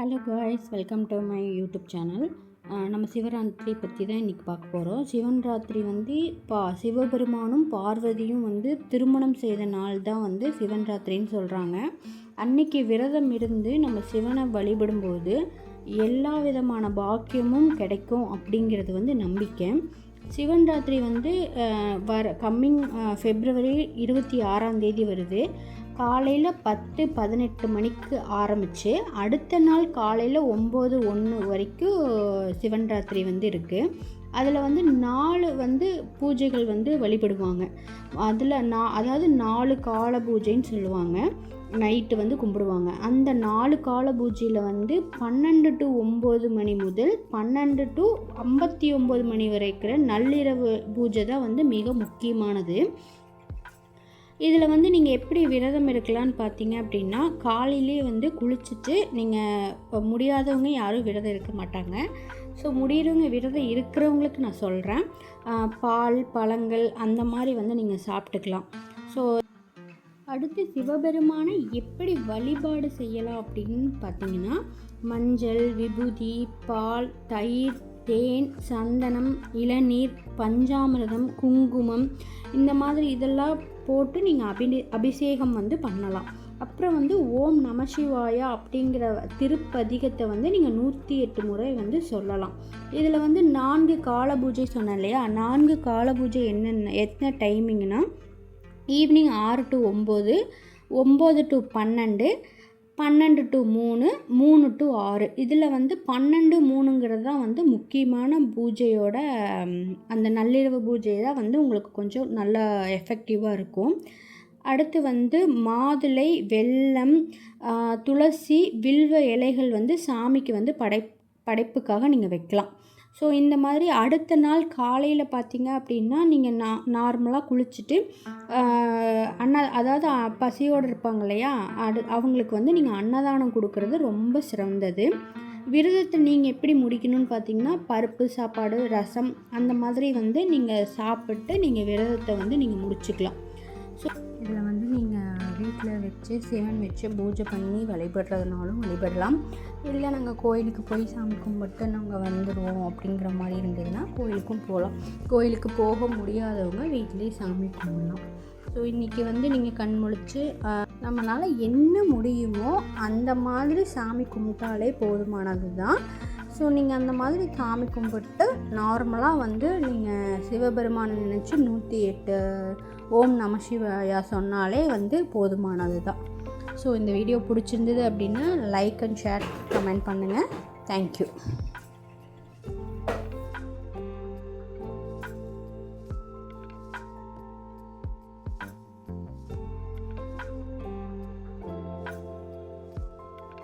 Hello guys welcome to my YouTube channel நம்ம சிவராத்திரி பற்றி தான் இன்றைக்கி பார்க்க போகிறோம் சிவன் ராத்திரி வந்து பா சிவபெருமானும் பார்வதியும் வந்து திருமணம் செய்த நாள் தான் வந்து சிவன் ராத்திரின்னு சொல்கிறாங்க அன்னைக்கு விரதம் இருந்து நம்ம சிவனை வழிபடும்போது எல்லா விதமான பாக்கியமும் கிடைக்கும் அப்படிங்கிறது வந்து நம்பிக்கை. சிவன் ராத்திரி வந்து வர கம்மிங் ஃபெப்ரவரி இருபத்தி ஆறாம் தேதி வருது. காலையில் பத்து பதினெட்டு மணிக்கு ஆரம்பித்து அடுத்த நாள் காலையில் ஒம்பது ஒன்று வரைக்கும் சிவன் ராத்திரி வந்து இருக்குது அதில் வந்து நாலு வந்து பூஜைகள் வந்து வழிபடுவாங்க. அதில் நா அதாவது நாலு கால பூஜைன்னு சொல்லுவாங்க. நைட்டு வந்து கும்பிடுவாங்க. அந்த நாலு கால பூஜையில் வந்து பன்னெண்டு டு ஒம்பது மணி முதல் பன்னெண்டு டு ஐம்பத்தி ஒம்பது மணி வரைக்கிற நள்ளிரவு பூஜை தான் வந்து மிக முக்கியமானது. இதில் வந்து நீங்கள் எப்படி விரதம் இருக்கலாம்னு பார்த்தீங்க அப்படின்னா காலையிலே வந்து குளிச்சுட்டு நீங்கள் முடியாதவங்க யாரும் விரதம் இருக்க மாட்டாங்க. ஸோ முடியிறவங்க விரதம் இருக்கிறவங்களுக்கு நான் சொல்கிறேன் பால் பழங்கள் அந்த மாதிரி வந்து நீங்கள் சாப்பிட்டுக்கலாம். ஸோ அடுத்து சிவபெருமானை எப்படி வழிபாடு செய்யலாம் அப்படின்னு பார்த்தீங்கன்னா மஞ்சள் விபூதி பால் தயிர் தேன் சந்தனம் இளநீர் பஞ்சாமிரதம் குங்குமம் இந்த மாதிரி இதெல்லாம் போட்டு நீங்கள் அபி அபிஷேகம் வந்து பண்ணலாம். அப்புறம் வந்து ஓம் நமசிவாயா அப்படிங்கிற திருப்பதிகத்தை வந்து நீங்கள் நூற்றி எட்டு முறை வந்து சொல்லலாம். இதில் வந்து நான்கு கால பூஜை சொன்னேன் இல்லையா? நான்கு கால பூஜை என்னென்ன எத்தனை டைமிங்னா ஈவினிங் ஆறு டு ஒம்பது ஒம்பது டு பன்னெண்டு பன்னெண்டு டு மூணு மூணு டு ஆறு. இதில் வந்து பன்னெண்டு மூணுங்கிறது தான் வந்து முக்கியமான பூஜையோட அந்த நள்ளிரவு பூஜை தான் வந்து உங்களுக்கு கொஞ்சம் நல்லா எஃபெக்டிவாக இருக்கும். அடுத்து வந்து மாதுளை வெல்லம் துளசி வில்வ இலைகள் வந்து சாமிக்கு வந்து படை படைப்புக்காக நீங்கள் வைக்கலாம். ஸோ இந்த மாதிரி அடுத்த நாள் காலையில் பார்த்தீங்க அப்படின்னா நீங்கள் நா நார்மலாக குளிச்சுட்டு அன்ன அதாவது பசியோடு இருப்பாங்க இல்லையா? அடு அவங்களுக்கு வந்து நீங்கள் அன்னதானம் கொடுக்கறது ரொம்ப சிறந்தது. விரதத்தை நீங்கள் எப்படி முடிக்கணும்னு பார்த்தீங்கன்னா பருப்பு சாப்பாடு ரசம் அந்த மாதிரி வந்து நீங்கள் சாப்பிட்டு நீங்கள் விரதத்தை வந்து நீங்கள் முடிச்சுக்கலாம். ஸோ இதில் வந்து நீங்கள் வீட்டில் வச்சு சிவன் வச்சு பூஜை பண்ணி வழிபடுறதுனாலும் வழிபடலாம். இல்லை நாங்கள் கோயிலுக்கு போய் சாமி கும்பிட்டு நாங்கள் வந்துடுவோம் அப்படிங்கிற மாதிரி இருந்ததுன்னா கோயிலுக்கும் போகலாம். கோயிலுக்கு போக முடியாதவங்க வீட்டிலேயே சாமி கும்பிடலாம். ஸோ இன்றைக்கி வந்து நீங்கள் கண் முழிச்சு நம்மளால் என்ன முடியுமோ அந்த மாதிரி சாமி கும்பிட்டாலே போதுமானது தான் ஸோ நீங்கள் அந்த மாதிரி சாமி கும்பிட்டு நார்மலாக வந்து நீங்கள் சிவபெருமானை நினச்சி நூற்றி எட்டு ஓம் நம சிவாயா சொன்னாலே வந்து போதுமானது தான் ஸோ இந்த வீடியோ பிடிச்சிருந்தது அப்படின்னா லைக் அண்ட் ஷேர் கமெண்ட் பண்ணுங்கள் தேங்க்யூ